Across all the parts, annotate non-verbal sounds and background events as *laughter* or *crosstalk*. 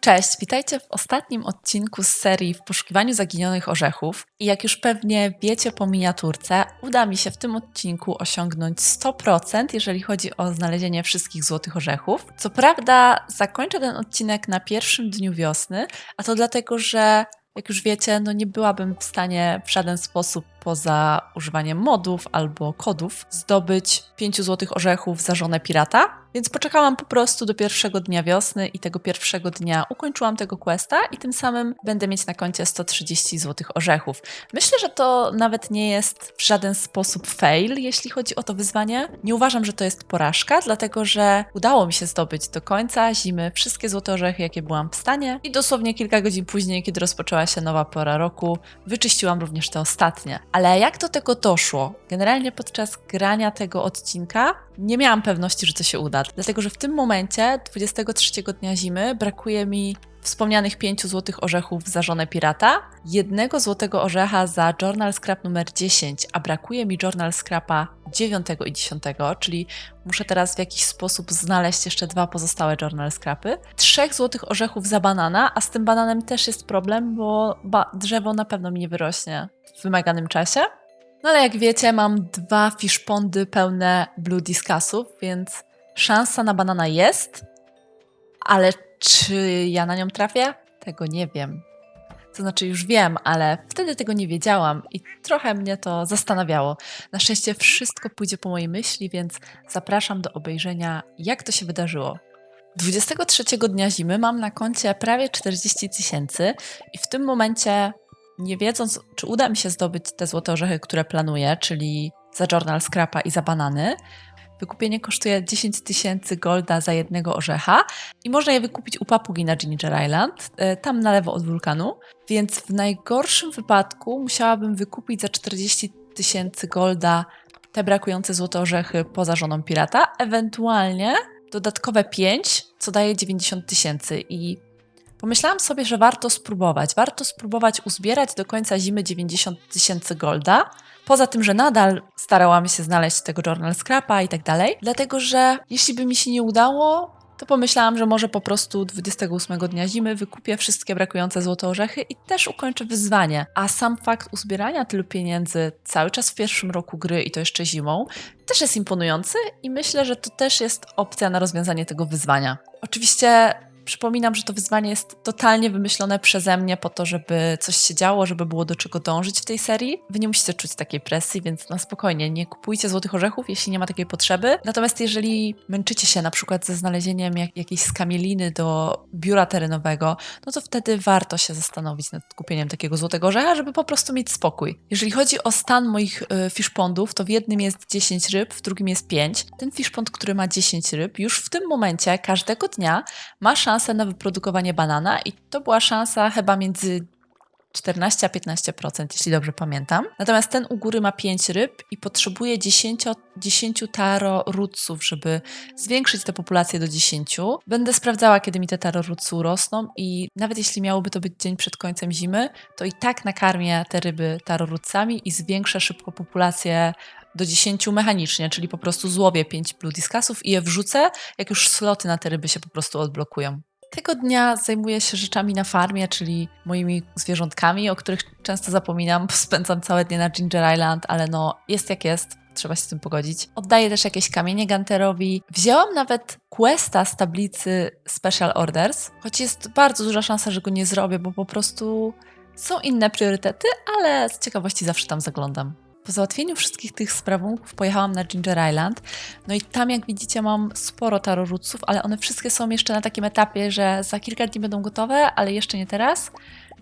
Cześć, witajcie w ostatnim odcinku z serii W poszukiwaniu zaginionych orzechów. I jak już pewnie wiecie po miniaturce, uda mi się w tym odcinku osiągnąć 100%, jeżeli chodzi o znalezienie wszystkich złotych orzechów. Co prawda, zakończę ten odcinek na pierwszym dniu wiosny, a to dlatego, że jak już wiecie, no nie byłabym w stanie w żaden sposób poza używaniem modów albo kodów zdobyć 5 złotych orzechów za żonę pirata, więc poczekałam po prostu do pierwszego dnia wiosny i tego pierwszego dnia ukończyłam tego questa i tym samym będę mieć na koncie 130 złotych orzechów. Myślę, że to nawet nie jest w żaden sposób fail, jeśli chodzi o to wyzwanie. Nie uważam, że to jest porażka, dlatego że udało mi się zdobyć do końca zimy wszystkie złote orzechy, jakie byłam w stanie i dosłownie kilka godzin później, kiedy rozpoczęła się nowa pora roku, wyczyściłam również te ostatnie. Ale jak do tego doszło? Generalnie podczas grania tego odcinka nie miałam pewności, że to się uda, dlatego że w tym momencie, 23 dnia zimy, brakuje mi wspomnianych 5 złotych orzechów za żonę pirata, jednego złotego orzecha za Journal Scrap numer 10, a brakuje mi Journal Scrapa 9 i 10, czyli muszę teraz w jakiś sposób znaleźć jeszcze dwa pozostałe Journal Scrapy. Trzech złotych orzechów za banana, a z tym bananem też jest problem, bo drzewo na pewno mi nie wyrośnie w wymaganym czasie. No ale jak wiecie, mam dwa fishpondy pełne blue discusów, więc szansa na banana jest, ale czy ja na nią trafię? Tego nie wiem. To znaczy już wiem, ale wtedy tego nie wiedziałam i trochę mnie to zastanawiało. Na szczęście wszystko pójdzie po mojej myśli, więc zapraszam do obejrzenia, jak to się wydarzyło. 23 dnia zimy mam na koncie prawie 40 tysięcy i w tym momencie, nie wiedząc, czy uda mi się zdobyć te złote orzechy, które planuję, czyli za Journal Scrapa i za banany, Wykupienie kosztuje 10 tysięcy golda za jednego orzecha i można je wykupić u papugi na Ginger Island, e, tam na lewo od wulkanu. Więc w najgorszym wypadku musiałabym wykupić za 40 tysięcy golda te brakujące złote orzechy poza żoną pirata, ewentualnie dodatkowe 5, co daje 90 tysięcy i Pomyślałam sobie, że warto spróbować. Warto spróbować uzbierać do końca zimy 90 tysięcy golda. Poza tym, że nadal starałam się znaleźć tego journal scrapa i tak dalej, dlatego że jeśli by mi się nie udało, to pomyślałam, że może po prostu 28 dnia zimy wykupię wszystkie brakujące złote orzechy i też ukończę wyzwanie. A sam fakt uzbierania tylu pieniędzy cały czas w pierwszym roku gry i to jeszcze zimą też jest imponujący i myślę, że to też jest opcja na rozwiązanie tego wyzwania. Oczywiście Przypominam, że to wyzwanie jest totalnie wymyślone przeze mnie po to, żeby coś się działo, żeby było do czego dążyć w tej serii. Wy nie musicie czuć takiej presji, więc na spokojnie, nie kupujcie złotych orzechów, jeśli nie ma takiej potrzeby. Natomiast jeżeli męczycie się na przykład ze znalezieniem jak, jakiejś skamieliny do biura terenowego, no to wtedy warto się zastanowić nad kupieniem takiego złotego orzecha, żeby po prostu mieć spokój. Jeżeli chodzi o stan moich y, to w jednym jest 10 ryb, w drugim jest 5. Ten fishpond, który ma 10 ryb, już w tym momencie każdego dnia ma szansę szansę na wyprodukowanie banana i to była szansa chyba między 14 a 15%, jeśli dobrze pamiętam. Natomiast ten u góry ma 5 ryb i potrzebuje 10, 10 taro rutsów, żeby zwiększyć tę populację do 10. Będę sprawdzała, kiedy mi te taro rutsy urosną i nawet jeśli miałoby to być dzień przed końcem zimy, to i tak nakarmię te ryby taro rutsami i zwiększę szybko populację do 10 mechanicznie, czyli po prostu złowię 5 blue discusów i je wrzucę, jak już sloty na te ryby się po prostu odblokują. Tego dnia zajmuję się rzeczami na farmie, czyli moimi zwierzątkami, o których często zapominam, bo spędzam całe dnie na Ginger Island, ale no jest jak jest, trzeba się z tym pogodzić. Oddaję też jakieś kamienie Ganterowi. Wzięłam nawet questa z tablicy Special Orders, choć jest bardzo duża szansa, że go nie zrobię, bo po prostu są inne priorytety, ale z ciekawości zawsze tam zaglądam. Po załatwieniu wszystkich tych sprawunków pojechałam na Ginger Island. No i tam, jak widzicie, mam sporo taroruców, ale one wszystkie są jeszcze na takim etapie, że za kilka dni będą gotowe, ale jeszcze nie teraz.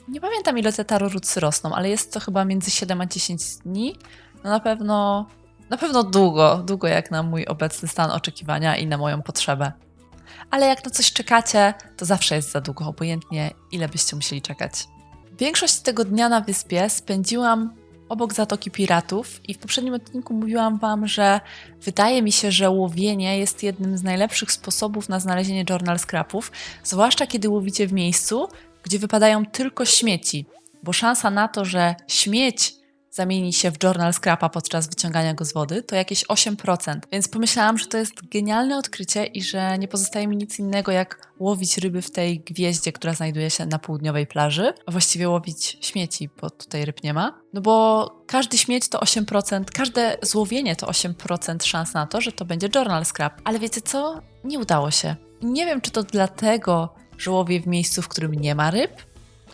Nie pamiętam, ile te tarorucy rosną, ale jest to chyba między 7 a 10 dni. No na pewno, na pewno długo, długo jak na mój obecny stan oczekiwania i na moją potrzebę. Ale jak na coś czekacie, to zawsze jest za długo, obojętnie ile byście musieli czekać. Większość tego dnia na wyspie spędziłam obok Zatoki Piratów i w poprzednim odcinku mówiłam Wam, że wydaje mi się, że łowienie jest jednym z najlepszych sposobów na znalezienie journal scrapów, zwłaszcza kiedy łowicie w miejscu, gdzie wypadają tylko śmieci, bo szansa na to, że śmieć zamieni się w journal scrapa podczas wyciągania go z wody, to jakieś 8%. Więc pomyślałam, że to jest genialne odkrycie i że nie pozostaje mi nic innego jak łowić ryby w tej gwieździe, która znajduje się na południowej plaży, a właściwie łowić śmieci, bo tutaj ryb nie ma. No bo każdy śmieć to 8%, każde złowienie to 8% szans na to, że to będzie journal scrap. Ale wiecie co? Nie udało się. Nie wiem, czy to dlatego, że łowię w miejscu, w którym nie ma ryb,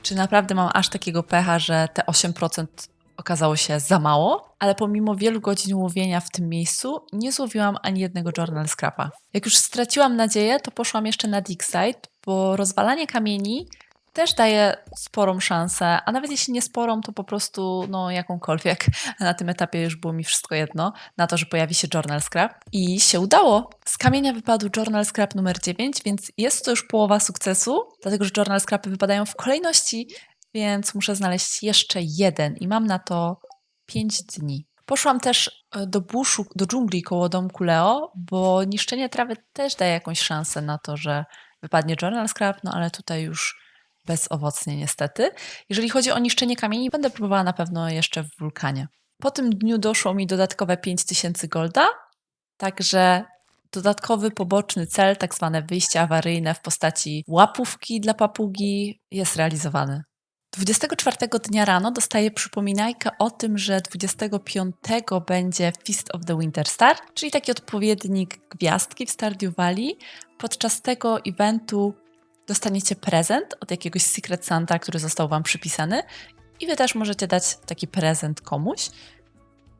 czy naprawdę mam aż takiego pecha, że te 8% okazało się za mało, ale pomimo wielu godzin łowienia w tym miejscu nie złowiłam ani jednego journal scrapa. Jak już straciłam nadzieję, to poszłam jeszcze na dig site, bo rozwalanie kamieni też daje sporą szansę, a nawet jeśli nie sporą, to po prostu no jakąkolwiek. *laughs* Na tym etapie już było mi wszystko jedno, na to, że pojawi się Journal Scrap. I się udało. Z kamienia wypadł Journal Scrap numer 9, więc jest to już połowa sukcesu, dlatego że Journal Scrapy wypadają w kolejności, więc muszę znaleźć jeszcze jeden i mam na to 5 dni. Poszłam też e, do buszu, do dżungli koło domku Leo, bo niszczenie trawy też daje jakąś szansę na to, że wypadnie Journal Scrap, no ale tutaj już bezowocnie niestety. Jeżeli chodzi o niszczenie kamieni, będę próbowała na pewno jeszcze w wulkanie. Po tym dniu doszło mi dodatkowe 5000 golda, także dodatkowy poboczny cel, tak zwane wyjście awaryjne w postaci łapówki dla papugi jest realizowany. 24 dnia rano dostaję przypominajkę o tym, że 25 będzie Feast of the Winter Star, czyli taki odpowiednik gwiazdki w Stardew Valley. Podczas tego eventu dostaniecie prezent od jakiegoś Secret Santa, który został Wam przypisany i Wy też możecie dać taki prezent komuś.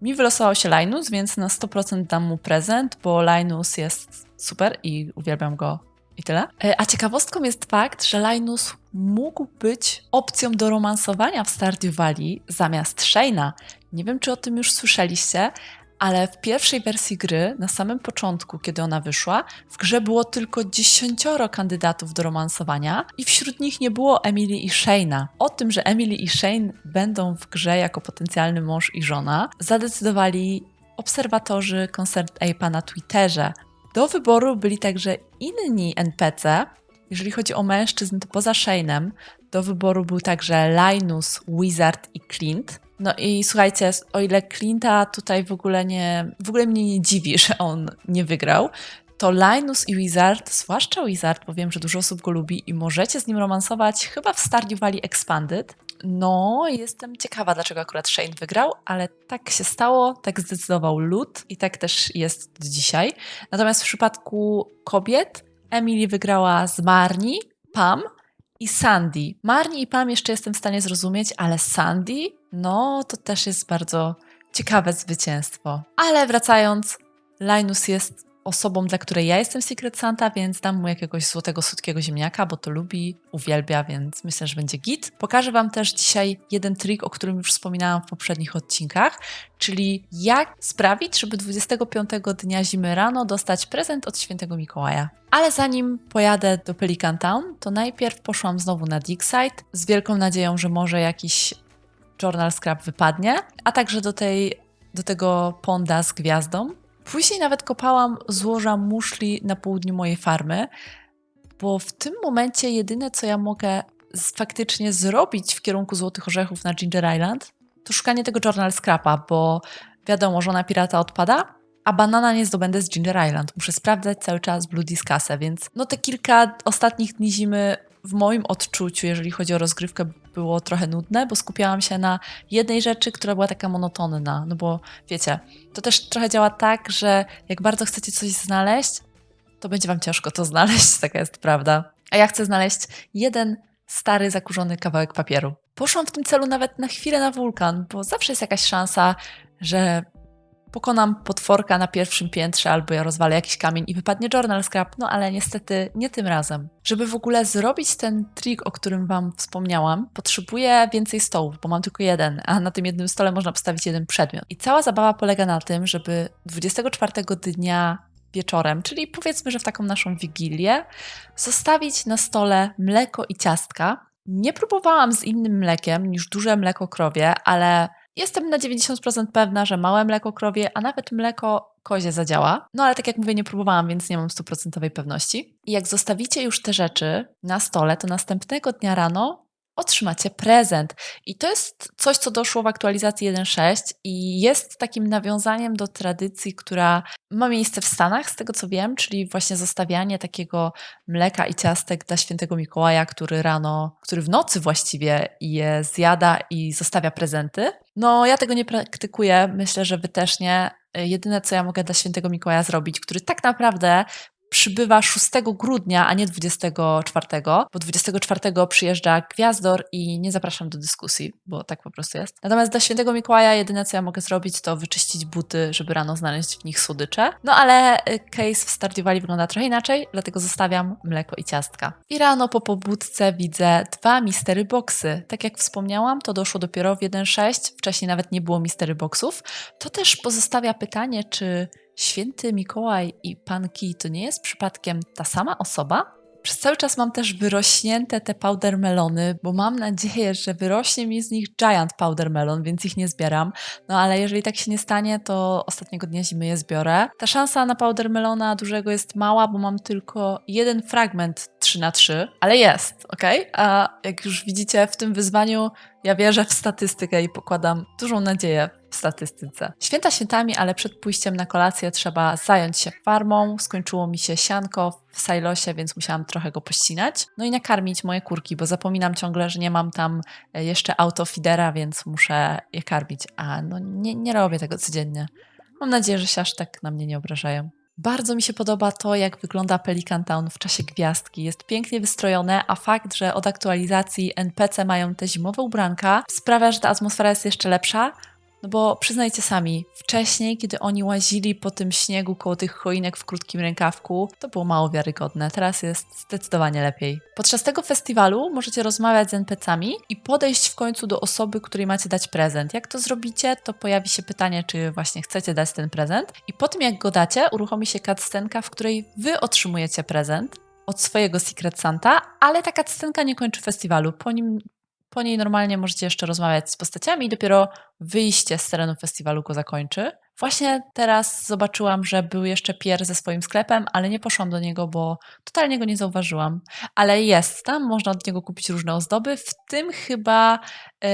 Mi wylosował się Linus, więc na 100% dam mu prezent, bo Linus jest super i uwielbiam go i tyle. E, a ciekawostką jest fakt, że Linus mógł być opcją do romansowania w Stardew Valley zamiast Shane'a. Nie wiem, czy o tym już słyszeliście, ale w pierwszej wersji gry, na samym początku, kiedy ona wyszła, w grze było tylko dziesięcioro kandydatów do romansowania i wśród nich nie było Emily i Shane'a. O tym, że Emily i Shane będą w grze jako potencjalny mąż i żona, zadecydowali obserwatorzy Concert Ape'a na Twitterze. Do wyboru byli także inni NPC. Jeżeli chodzi o mężczyzn, to poza Shane'em do wyboru był także Linus, Wizard i Clint. No i słuchajcie, o ile Clint'a tutaj w ogóle nie, w ogóle mnie nie dziwi, *laughs* że on nie wygrał, to Linus i Wizard, zwłaszcza Wizard, bo wiem, że dużo osób go lubi i możecie z nim romansować chyba w Stardew Valley Expanded. No, jestem ciekawa, dlaczego akurat Shane wygrał, ale tak się stało, tak zdecydował lud i tak też jest dzisiaj. Natomiast w przypadku kobiet Emily wygrała z Marni, Pam i Sandy. Marni i Pam jeszcze jestem w stanie zrozumieć, ale Sandy, no to też jest bardzo ciekawe zwycięstwo. Ale wracając, Linus jest osobą, dla której ja jestem Secret Santa, więc dam mu jakiegoś złotego, słodkiego ziemniaka, bo to lubi, uwielbia, więc myślę, że będzie git. Pokażę Wam też dzisiaj jeden trik, o którym już wspominałam w poprzednich odcinkach, czyli jak sprawić, żeby 25 dnia zimy rano dostać prezent od świętego Mikołaja. Ale zanim pojadę do Pelican Town, to najpierw poszłam znowu na Digsite z wielką nadzieją, że może jakiś journal scrap wypadnie, a także do tej do tego ponda z gwiazdą, Później nawet kopałam złoża muszli na południu mojej farmy, bo w tym momencie jedyne, co ja mogę faktycznie zrobić w kierunku Złotych Orzechów na Ginger Island, to szukanie tego Journal Scrapa, bo wiadomo, żona pirata odpada, a banana nie zdobędę z Ginger Island. Muszę sprawdzać cały czas Blue Discasę, więc no te kilka ostatnich dni zimy w moim odczuciu, jeżeli chodzi o rozgrywkę, było trochę nudne, bo skupiałam się na jednej rzeczy, która była taka monotonna. No bo wiecie, to też trochę działa tak, że jak bardzo chcecie coś znaleźć, to będzie wam ciężko to znaleźć, *laughs* taka jest prawda. A ja chcę znaleźć jeden stary, zakurzony kawałek papieru. Poszłam w tym celu nawet na chwilę na wulkan, bo zawsze jest jakaś szansa, że pokonam potworka na pierwszym piętrze albo ja rozwalę jakiś kamień i wypadnie journal scrap, no ale niestety nie tym razem. Żeby w ogóle zrobić ten trik, o którym Wam wspomniałam, potrzebuję więcej stołów, bo mam tylko jeden, a na tym jednym stole można postawić jeden przedmiot. I cała zabawa polega na tym, żeby 24 dnia wieczorem, czyli powiedzmy, że w taką naszą wigilię, zostawić na stole mleko i ciastka. Nie próbowałam z innym mlekiem niż duże mleko krowie, ale Jestem na 90% pewna, że małe mleko krowie, a nawet mleko kozie zadziała. No ale tak jak mówię, nie próbowałam, więc nie mam stuprocentowej pewności. I jak zostawicie już te rzeczy na stole, to następnego dnia rano otrzymacie prezent. I to jest coś, co doszło w aktualizacji 1.6 i jest takim nawiązaniem do tradycji, która ma miejsce w Stanach, z tego co wiem, czyli właśnie zostawianie takiego mleka i ciastek dla świętego Mikołaja, który rano, który w nocy właściwie je zjada i zostawia prezenty. No, ja tego nie praktykuję, myślę, że wy też nie. Jedyne, co ja mogę dla świętego Mikołaja zrobić, który tak naprawdę przybywa 6 grudnia, a nie 24, bo 24 przyjeżdża Gwiazdor i nie zapraszam do dyskusji, bo tak po prostu jest. Natomiast dla świętego Mikołaja jedyne, co ja mogę zrobić, to wyczyścić buty, żeby rano znaleźć w nich słodycze. No ale y, case w Stardew Valley wygląda trochę inaczej, dlatego zostawiam mleko i ciastka. I rano po pobudce widzę dwa mystery boxy. Tak jak wspomniałam, to doszło dopiero w 1.6, wcześniej nawet nie było mystery boxów. To też pozostawia pytanie, czy Święty Mikołaj i Pan Kij to nie jest przypadkiem ta sama osoba? Przez cały czas mam też wyrośnięte te powder melony, bo mam nadzieję, że wyrośnie mi z nich giant powder melon, więc ich nie zbieram. No ale jeżeli tak się nie stanie, to ostatniego dnia zimy je zbiorę. Ta szansa na powder melona dużego jest mała, bo mam tylko jeden fragment 3 na 3 ale jest, ok? A jak już widzicie w tym wyzwaniu, ja wierzę w statystykę i pokładam dużą nadzieję w statystyce. Święta świętami, ale przed pójściem na kolację trzeba zająć się farmą. Skończyło mi się sianko w sajlosie, więc musiałam trochę go pościnać. No i nakarmić moje kurki, bo zapominam ciągle, że nie mam tam e, jeszcze autofidera, więc muszę je karmić. A no nie, nie robię tego codziennie. Mam nadzieję, że się aż tak na mnie nie obrażają. Bardzo mi się podoba to, jak wygląda Pelican Town w czasie gwiazdki. Jest pięknie wystrojone, a fakt, że od aktualizacji NPC mają te zimowe ubranka, sprawia, że ta atmosfera jest jeszcze lepsza. No bo przyznajcie sami, wcześniej, kiedy oni łazili po tym śniegu koło tych choinek w krótkim rękawku, to było mało wiarygodne. Teraz jest zdecydowanie lepiej. Podczas tego festiwalu możecie rozmawiać z NPC-ami i podejść w końcu do osoby, której macie dać prezent. Jak to zrobicie, to pojawi się pytanie, czy właśnie chcecie dać ten prezent. I po tym, jak go dacie, uruchomi się cutscenka, w której wy otrzymujecie prezent od swojego Secret Santa, ale ta cutscenka nie kończy festiwalu. Po nim po niej normalnie możecie jeszcze rozmawiać z postaciami i dopiero wyjście z terenu festiwalu go zakończy. Właśnie teraz zobaczyłam, że był jeszcze Pier ze swoim sklepem, ale nie poszłam do niego, bo totalnie go nie zauważyłam. Ale jest tam, można od niego kupić różne ozdoby, w tym chyba yy,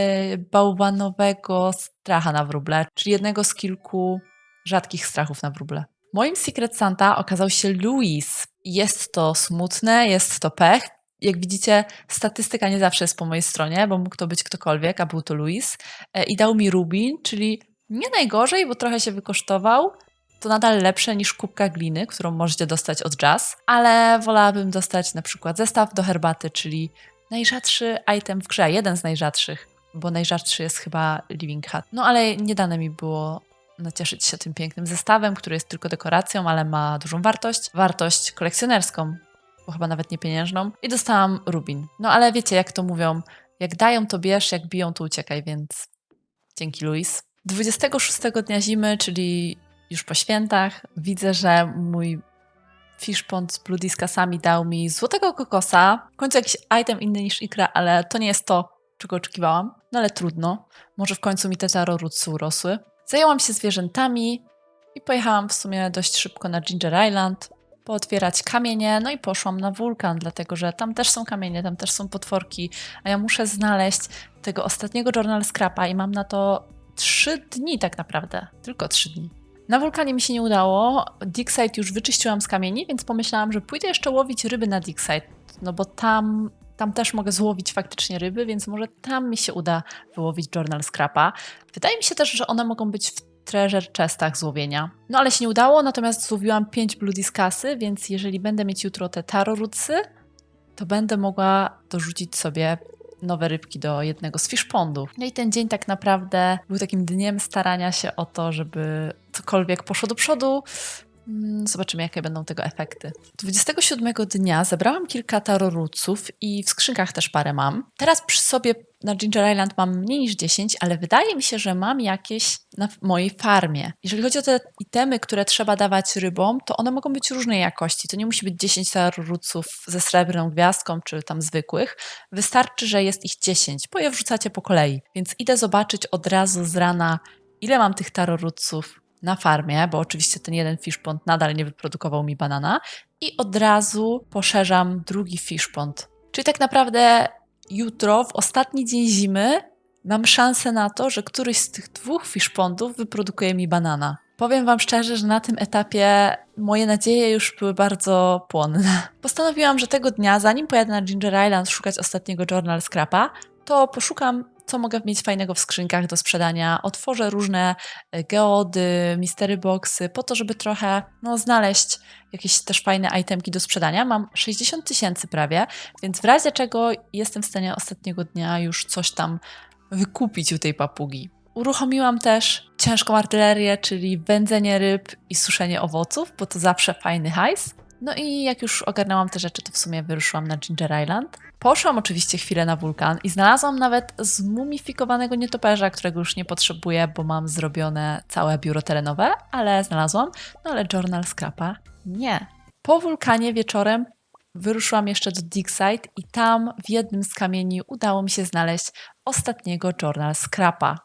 bałwanowego stracha na wróble, czyli jednego z kilku rzadkich strachów na wróble. Moim Secret Santa okazał się Louis. Jest to smutne, jest to pech, jak widzicie, statystyka nie zawsze jest po mojej stronie, bo mógł to być ktokolwiek, a był to Luis. E, I dał mi Rubin, czyli nie najgorzej, bo trochę się wykosztował. To nadal lepsze niż kubka gliny, którą możecie dostać od Jazz, ale wolałabym dostać na przykład zestaw do herbaty, czyli najrzadszy item w grze, jeden z najrzadszych, bo najrzadszy jest chyba Living Hut. No ale nie dane mi było nacieszyć się tym pięknym zestawem, który jest tylko dekoracją, ale ma dużą wartość, wartość kolekcjonerską, bo chyba nawet nie pieniężną, i dostałam rubin. No ale wiecie, jak to mówią, jak dają, to bierz, jak biją, to uciekaj, więc dzięki Luis. 26 dnia zimy, czyli już po świętach, widzę, że mój Fishpond z Blue dał mi złotego kokosa. W końcu jakiś item inny niż ikra, ale to nie jest to, czego oczekiwałam. No ale trudno. Może w końcu mi te tarorutsy urosły. Zajęłam się zwierzętami i pojechałam w sumie dość szybko na Ginger Island pootwierać kamienie, no i poszłam na wulkan, dlatego że tam też są kamienie, tam też są potworki, a ja muszę znaleźć tego ostatniego Journal Scrapa i mam na to trzy dni tak naprawdę, tylko trzy dni. Na wulkanie mi się nie udało, Digsite już wyczyściłam z kamieni, więc pomyślałam, że pójdę jeszcze łowić ryby na Digsite, no bo tam tam też mogę złowić faktycznie ryby, więc może tam mi się uda wyłowić Journal Scrapa. Wydaje mi się też, że one mogą być w treasure chestach złowienia. No ale się nie udało, natomiast złowiłam 5 Blue Discusy, więc jeżeli będę mieć jutro te tarorutsy, to będę mogła dorzucić sobie nowe rybki do jednego z fishpondów. No i ten dzień tak naprawdę był takim dniem starania się o to, żeby cokolwiek poszło do przodu, zobaczymy, jakie będą tego efekty. 27 dnia zebrałam kilka taroruców i w skrzynkach też parę mam. Teraz przy sobie na Ginger Island mam mniej niż 10, ale wydaje mi się, że mam jakieś na mojej farmie. Jeżeli chodzi o te itemy, które trzeba dawać rybom, to one mogą być różnej jakości. To nie musi być 10 taroruców ze srebrną gwiazdką, czy tam zwykłych. Wystarczy, że jest ich 10, bo je wrzucacie po kolei. Więc idę zobaczyć od razu z rana, ile mam tych taroruców na farmie, bo oczywiście ten jeden fishpond nadal nie wyprodukował mi banana i od razu poszerzam drugi fishpond. Czyli tak naprawdę jutro, w ostatni dzień zimy, mam szansę na to, że któryś z tych dwóch fiszpondów wyprodukuje mi banana. Powiem Wam szczerze, że na tym etapie moje nadzieje już były bardzo płonne. *laughs* Postanowiłam, że tego dnia, zanim pojadę na Ginger Island szukać ostatniego journal scrapa, to poszukam, co mogę mieć fajnego w skrzynkach do sprzedania. Otworzę różne e, geody, mystery boxy, po to, żeby trochę no, znaleźć jakieś też fajne itemki do sprzedania. Mam 60 tysięcy prawie, więc w razie czego jestem w stanie ostatniego dnia już coś tam wykupić u tej papugi. Uruchomiłam też ciężką artylerię, czyli wędzenie ryb i suszenie owoców, bo to zawsze fajny hajs. No i jak już ogarnęłam te rzeczy, to w sumie wyruszyłam na Ginger Island. Poszłam oczywiście chwilę na wulkan i znalazłam nawet zmumifikowanego nietoperza, którego już nie potrzebuję, bo mam zrobione całe biuro terenowe, ale znalazłam. No ale journal scrapa nie. Po wulkanie wieczorem wyruszyłam jeszcze do Digside i tam w jednym z kamieni udało mi się znaleźć ostatniego journal scrapa.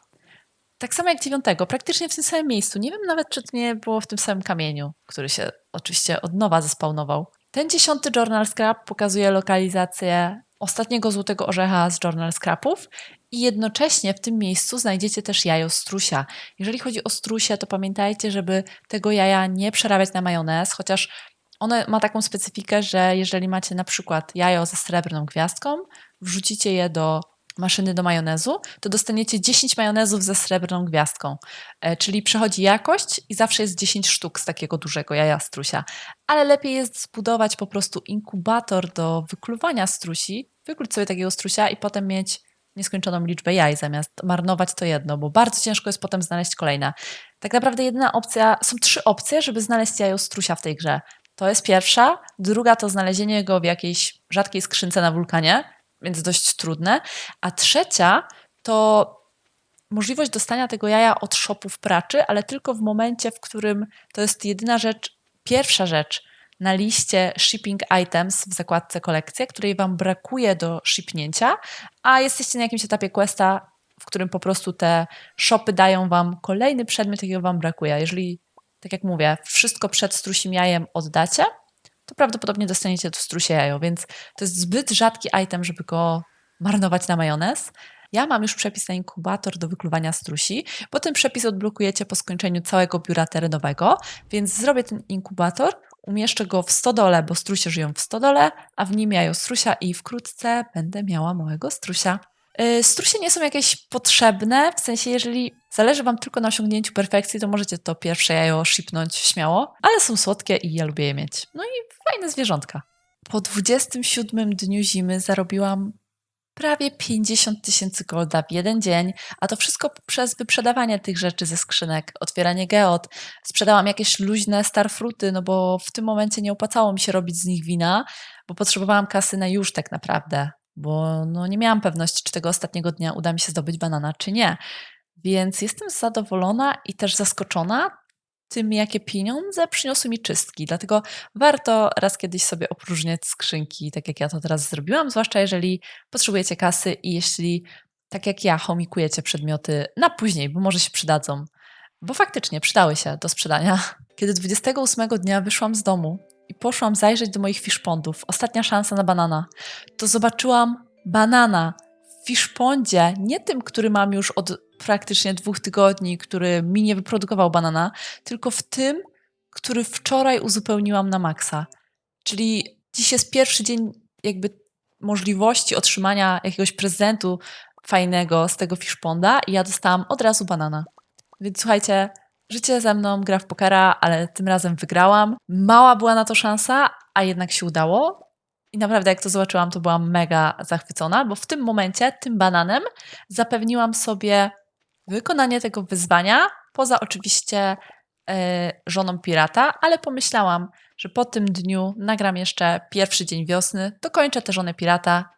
Tak samo jak dziewiątego, praktycznie w tym samym miejscu. Nie wiem nawet, czy to nie było w tym samym kamieniu, który się oczywiście od nowa zespawnował. Ten dziesiąty Journal Scrap pokazuje lokalizację ostatniego złotego orzecha z Journal Scrapów i jednocześnie w tym miejscu znajdziecie też jajo strusia. Jeżeli chodzi o strusie, to pamiętajcie, żeby tego jaja nie przerabiać na majonez, chociaż ono ma taką specyfikę, że jeżeli macie na przykład jajo ze srebrną gwiazdką, wrzucicie je do maszyny do majonezu, to dostaniecie 10 majonezów ze srebrną gwiazdką. E, czyli przechodzi jakość i zawsze jest 10 sztuk z takiego dużego jaja strusia. Ale lepiej jest zbudować po prostu inkubator do wykluwania strusi, wykluć sobie takiego strusia i potem mieć nieskończoną liczbę jaj, zamiast marnować to jedno, bo bardzo ciężko jest potem znaleźć kolejne. Tak naprawdę jedyna opcja, są trzy opcje, żeby znaleźć jajo strusia w tej grze. To jest pierwsza, druga to znalezienie go w jakiejś rzadkiej skrzynce na wulkanie, więc dość trudne. A trzecia to możliwość dostania tego jaja od shopów praczy, ale tylko w momencie, w którym to jest jedyna rzecz, pierwsza rzecz na liście shipping items w zakładce kolekcja, której Wam brakuje do shipnięcia, a jesteście na jakimś etapie questa, w którym po prostu te shopy dają Wam kolejny przedmiot, jakiego Wam brakuje. Jeżeli, tak jak mówię, wszystko przed strusim jajem oddacie, to prawdopodobnie dostaniecie to strusie jajo, więc to jest zbyt rzadki item, żeby go marnować na majonez. Ja mam już przepis na inkubator do wykluwania strusi, bo ten przepis odblokujecie po skończeniu całego biura terenowego, więc zrobię ten inkubator, umieszczę go w stodole, bo strusie żyją w stodole, a w nim jajo strusia i wkrótce będę miała małego strusia. Y, strusie nie są jakieś potrzebne, w sensie jeżeli zależy Wam tylko na osiągnięciu perfekcji, to możecie to pierwsze jajo shipnąć śmiało, ale są słodkie i ja lubię je mieć. No i fajne zwierzątka. Po 27 dniu zimy zarobiłam prawie 50 tysięcy golda w jeden dzień, a to wszystko przez wyprzedawanie tych rzeczy ze skrzynek, otwieranie geot. Sprzedałam jakieś luźne starfruty, no bo w tym momencie nie opłacało mi się robić z nich wina, bo potrzebowałam kasy na już tak naprawdę bo no nie miałam pewności, czy tego ostatniego dnia uda mi się zdobyć banana, czy nie. Więc jestem zadowolona i też zaskoczona tym, jakie pieniądze przyniosły mi czystki. Dlatego warto raz kiedyś sobie opróżniać skrzynki, tak jak ja to teraz zrobiłam, zwłaszcza jeżeli potrzebujecie kasy i jeśli, tak jak ja, chomikujecie przedmioty na później, bo może się przydadzą. Bo faktycznie przydały się do sprzedania. Kiedy 28 dnia wyszłam z domu, i poszłam zajrzeć do moich fiszpondów. Ostatnia szansa na banana. To zobaczyłam banana w fiszpondzie, nie tym, który mam już od praktycznie dwóch tygodni, który mi nie wyprodukował banana, tylko w tym, który wczoraj uzupełniłam na maksa. Czyli dziś jest pierwszy dzień jakby możliwości otrzymania jakiegoś prezentu fajnego z tego fiszponda i ja dostałam od razu banana. Więc słuchajcie, Życie ze mną gra w pokera, ale tym razem wygrałam. Mała była na to szansa, a jednak się udało. I naprawdę, jak to zobaczyłam, to byłam mega zachwycona, bo w tym momencie, tym bananem, zapewniłam sobie wykonanie tego wyzwania, poza oczywiście yy, żoną pirata, ale pomyślałam, że po tym dniu nagram jeszcze pierwszy dzień wiosny, dokończę tę żonę pirata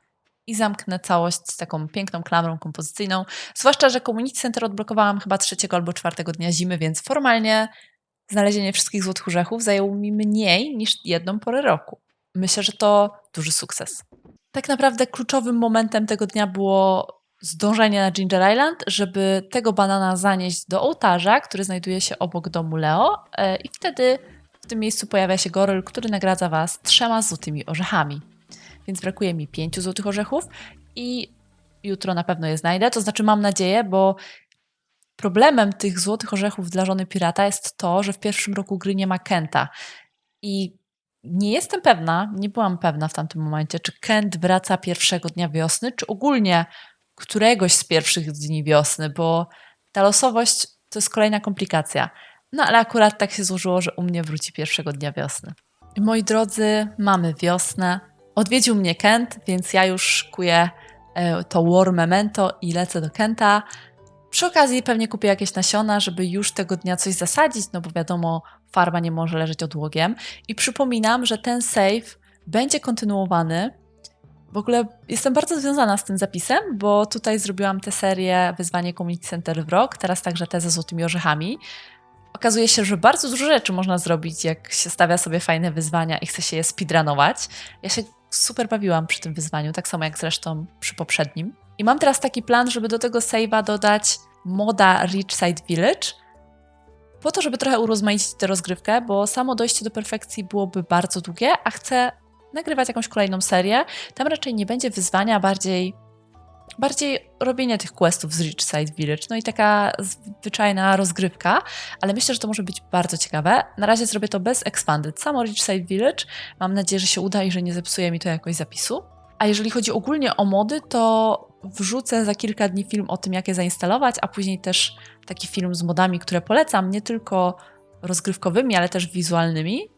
i zamknę całość z taką piękną klamrą kompozycyjną. Zwłaszcza, że Community Center odblokowałam chyba trzeciego albo czwartego dnia zimy, więc formalnie znalezienie wszystkich złotych orzechów zajęło mi mniej niż jedną porę roku. Myślę, że to duży sukces. Tak naprawdę kluczowym momentem tego dnia było zdążenie na Ginger Island, żeby tego banana zanieść do ołtarza, który znajduje się obok domu Leo e, i wtedy w tym miejscu pojawia się goryl, który nagradza Was trzema złotymi orzechami więc brakuje mi 5 złotych orzechów i jutro na pewno je znajdę. To znaczy mam nadzieję, bo problemem tych złotych orzechów dla żony pirata jest to, że w pierwszym roku gry nie ma Kenta. I nie jestem pewna, nie byłam pewna w tamtym momencie, czy Kent wraca pierwszego dnia wiosny, czy ogólnie któregoś z pierwszych dni wiosny, bo ta losowość to jest kolejna komplikacja. No ale akurat tak się złożyło, że u mnie wróci pierwszego dnia wiosny. Moi drodzy, mamy wiosnę. Odwiedził mnie Kent, więc ja już szykuję e, to War Memento i lecę do Kenta. Przy okazji pewnie kupię jakieś nasiona, żeby już tego dnia coś zasadzić, no bo wiadomo, farba nie może leżeć odłogiem. I przypominam, że ten save będzie kontynuowany. W ogóle jestem bardzo związana z tym zapisem, bo tutaj zrobiłam tę serię Wyzwanie Community Center w rok, teraz także te ze złotymi orzechami. Okazuje się, że bardzo dużo rzeczy można zrobić, jak się stawia sobie fajne wyzwania i chce się je speedrunować. Ja się super bawiłam przy tym wyzwaniu, tak samo jak zresztą przy poprzednim. I mam teraz taki plan, żeby do tego save'a dodać moda Rich Side Village, po to, żeby trochę urozmaicić tę rozgrywkę, bo samo dojście do perfekcji byłoby bardzo długie, a chcę nagrywać jakąś kolejną serię. Tam raczej nie będzie wyzwania, bardziej, bardziej robienie tych questów z Rich Side Village, no i taka zwyczajna rozgrywka, ale myślę, że to może być bardzo ciekawe. Na razie zrobię to bez Expanded, samo Rich Side Village. Mam nadzieję, że się uda i że nie zepsuje mi to jakoś zapisu. A jeżeli chodzi ogólnie o mody, to wrzucę za kilka dni film o tym, jak je zainstalować, a później też taki film z modami, które polecam, nie tylko rozgrywkowymi, ale też wizualnymi.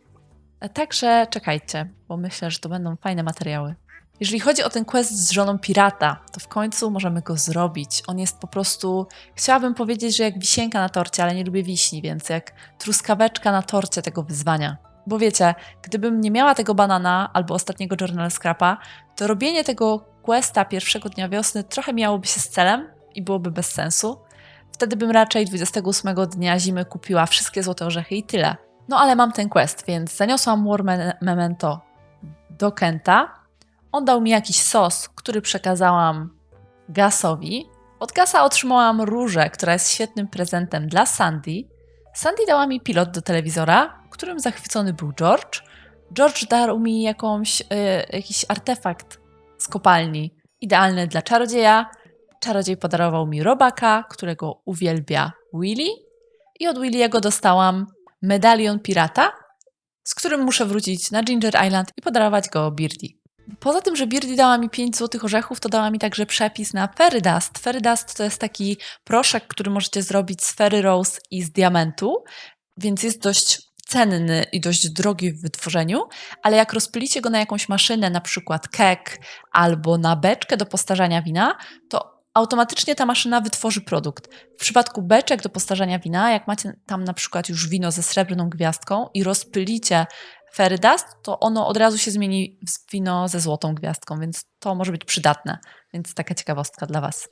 Także czekajcie, bo myślę, że to będą fajne materiały. Jeżeli chodzi o ten quest z żoną pirata, to w końcu możemy go zrobić. On jest po prostu, chciałabym powiedzieć, że jak wisienka na torcie, ale nie lubię wiśni, więc jak truskaweczka na torcie tego wyzwania. Bo wiecie, gdybym nie miała tego banana albo ostatniego Journal Scrapa, to robienie tego questa pierwszego dnia wiosny trochę miałoby się z celem i byłoby bez sensu. Wtedy bym raczej 28 dnia zimy kupiła wszystkie złote orzechy i tyle. No ale mam ten quest, więc zaniosłam War Memento do Kenta. On dał mi jakiś sos, który przekazałam Gasowi. Od Gasa otrzymałam różę, która jest świetnym prezentem dla Sandy. Sandy dała mi pilot do telewizora, którym zachwycony był George. George dał mi jakąś, yy, jakiś artefakt z kopalni, idealny dla czarodzieja. Czarodziej podarował mi robaka, którego uwielbia Willy. I od Williego dostałam medalion pirata, z którym muszę wrócić na Ginger Island i podarować go Birdie. Poza tym, że Birdie dała mi 5 złotych orzechów, to dała mi także przepis na Fairy Dust. Fairy Dust to jest taki proszek, który możecie zrobić z Fairy Rose i z diamentu, więc jest dość cenny i dość drogi w wytworzeniu, ale jak rozpylicie go na jakąś maszynę, na przykład kek albo na beczkę do postarzania wina, to automatycznie ta maszyna wytworzy produkt. W przypadku beczek do postarzania wina, jak macie tam na przykład już wino ze srebrną gwiazdką i rozpylicie fairy dust, to ono od razu się zmieni w wino ze złotą gwiazdką, więc to może być przydatne. Więc taka ciekawostka dla Was.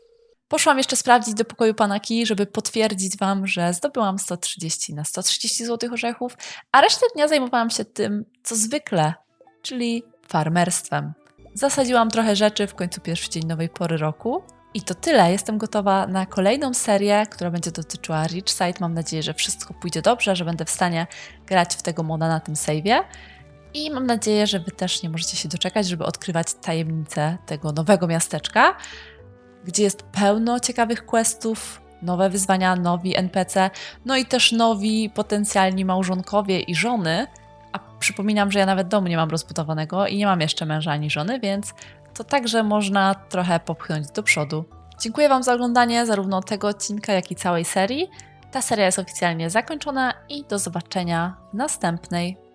Poszłam jeszcze sprawdzić do pokoju pana Ki, żeby potwierdzić Wam, że zdobyłam 130 na 130 zł orzechów, a resztę dnia zajmowałam się tym, co zwykle, czyli farmerstwem. Zasadziłam trochę rzeczy w końcu pierwszy dzień nowej pory roku. I to tyle. Jestem gotowa na kolejną serię, która będzie dotyczyła Rich Side. Mam nadzieję, że wszystko pójdzie dobrze, że będę w stanie grać w tego moda na tym save'ie. I mam nadzieję, że Wy też nie możecie się doczekać, żeby odkrywać tajemnice tego nowego miasteczka gdzie jest pełno ciekawych questów, nowe wyzwania, nowi NPC, no i też nowi potencjalni małżonkowie i żony. A przypominam, że ja nawet domu nie mam rozbudowanego i nie mam jeszcze męża ani żony, więc to także można trochę popchnąć do przodu. Dziękuję Wam za oglądanie zarówno tego odcinka, jak i całej serii. Ta seria jest oficjalnie zakończona i do zobaczenia w następnej.